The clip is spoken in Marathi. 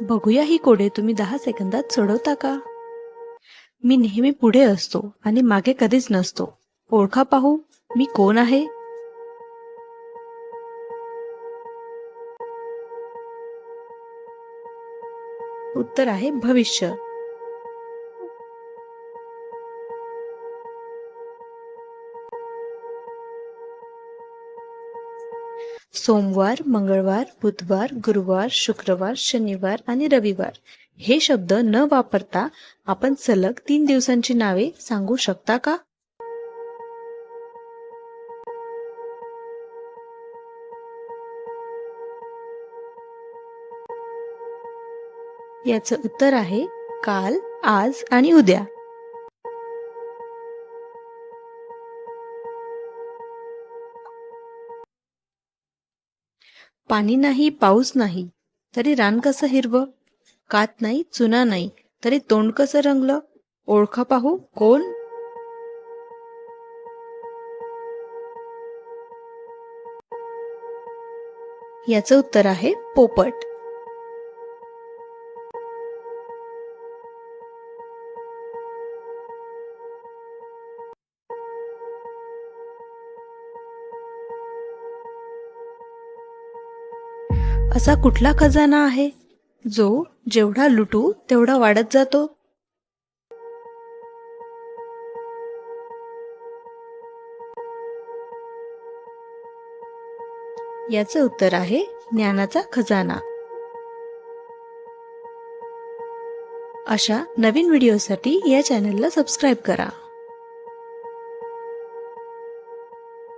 बघूया ही कोडे तुम्ही दहा सेकंदात सोडवता का? मी नेहमी पुढे असतो आणि मागे कधीच नसतो. ओळखा पाहू मी कोण आहे? उत्तर आहे भविष्य. सोमवार मंगळवार बुधवार गुरुवार शुक्रवार शनिवार आणि रविवार. हे शब्द न वापरता आपण सलग तीन दिवसांची नावे सांगू शकता का? याचं उत्तर आहे काल आज आणि उद्या. पाणी नाही पाऊस नाही. तरी रान कसं हिरवं? कात नाही चुना नाही. तरी तोंड कसं रंगलं? ओळखा पाहू कोण? याचं उत्तर आहे पोपट. असा कुठला खजाना आहे? जो जेवढा लुटू तेवढा वाढत जातो. याचं उत्तर आहे ज्ञानाचा खजाना. अशा नवीन व्हिडिओसाठी या चॅनलला सबस्क्राईब करा.